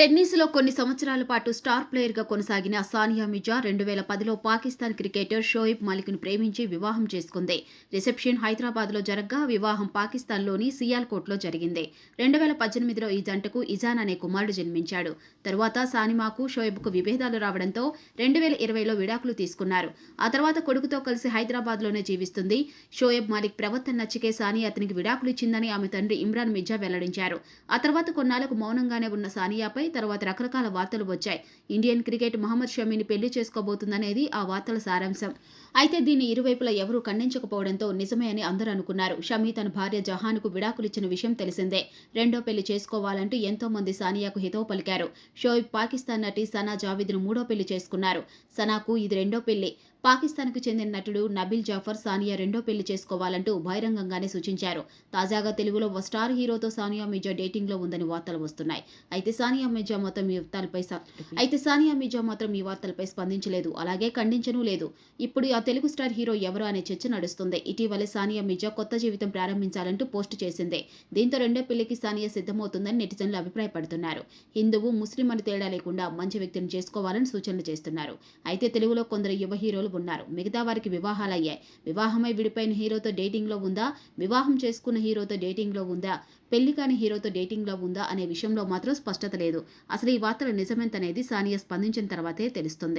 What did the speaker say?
టెన్నిస్లో కొన్ని సంవత్సరాల పాటు స్టార్ ప్లేయర్గా కొనసాగిన సానియా మిర్జా రెండు వేల పదిలో పాకిస్తాన్ క్రికెటర్ షోయిబ్ మాలిక్ను ప్రేమించి వివాహం చేసుకుంది. రిసెప్షన్ హైదరాబాద్లో జరగ్గా వివాహం పాకిస్తాన్లోని సియాల్కోట్లో జరిగింది. రెండు వేల పద్దెనిమిదిలో ఈ జంటకు ఇజాన్ అనే కుమారుడు జన్మించాడు. తరువాత సానిమాకు షోయిబ్కు విభేదాలు రావడంతో రెండు వేల ఇరవైలో విడాకులు తీసుకున్నారు. ఆ తర్వాత కొడుకుతో కలిసి హైదరాబాద్లోనే జీవిస్తుంది. షోయబ్ మాలిక్ ప్రవర్తన నచ్చికే సానియా అతనికి విడాకులు ఇచ్చిందని ఆమె తండ్రి ఇమ్రాన్ మిర్జా వెల్లడించారు. ఆ తర్వాత కొన్నాళ్ళకు మౌనంగానే ఉన్న సానియాపై తర్వాత రకరకాల వార్తలు వచ్చాయి. ఇండియన్ క్రికెట్ మహమ్మద్ షమీని పెళ్ళి చేసుకోబోతుందనేది ఆ వార్తల సారాంశం. అయితే దీన్ని ఇరువైపులా ఎవరూ ఖండించకపోవడంతో నిజమే అని అందరూ అనుకున్నారు. షమీ తన భార్య జహాన్కు విడాకులిచ్చిన విషయం తెలిసిందే. రెండో పెళ్ళి చేసుకోవాలంటూ ఎంతో మంది సానియాకు హితవు పలికారు. షోయిబ్ పాకిస్తాన్ నటి సనా జావీద్ను మూడో పెళ్ళి చేసుకున్నారు. సనాకు ఇది రెండో పెళ్ళి. పాకిస్తాన్కు చెందిన నటుడు నబిల్ జాఫర్ సానియా రెండో పెళ్ళి చేసుకోవాలంటూ బహిరంగంగానే సూచించారు. తాజాగా తెలుగులో ఓ స్టార్ హీరోతో సానియా మిర్జా డేటింగ్లో ఉందని వార్తలు వస్తున్నాయి. అయితే సానియా మిర్జా మాత్రం ఈ వార్తలపై అయితే సానియా మిర్జా మాత్రం ఈ వార్తలపై స్పందించలేదు. అలాగే ఖండించను లేదు. ఇప్పుడు ఆ తెలుగు స్టార్ హీరో ఎవరు అనే చర్చ నడుస్తుంది. ఇటీవలే సానియా మిర్జా కొత్త జీవితం ప్రారంభించాలంటూ పోస్ట్ చేసింది. దీంతో రెండో పెళ్ళికి సానియా సిద్ధమవుతుందని నెటిజన్లు అభిప్రాయపడుతున్నారు. హిందువు ముస్లిం అని తేడా లేకుండా మంచి వ్యక్తిని చేసుకోవాలని సూచనలు చేస్తున్నారు. అయితే తెలుగులో కొందరు యువ హీరోలు ఉన్నారు. మిగతా వారికి వివాహాలయ్యాయి. వివాహమై విడిపోయిన హీరోతో డేటింగ్లో ఉందా? వివాహం చేసుకున్న హీరోతో డేటింగ్లో ఉందా? పెళ్ళి కాని హీరోతో డేటింగ్లో ఉందా? అనే విషయంలో మాత్రం స్పష్టత లేదు. అసలు ఈ వార్తలు నిజమేంతనేది సానియా స్పందించిన తర్వాతే తెలుస్తుంది.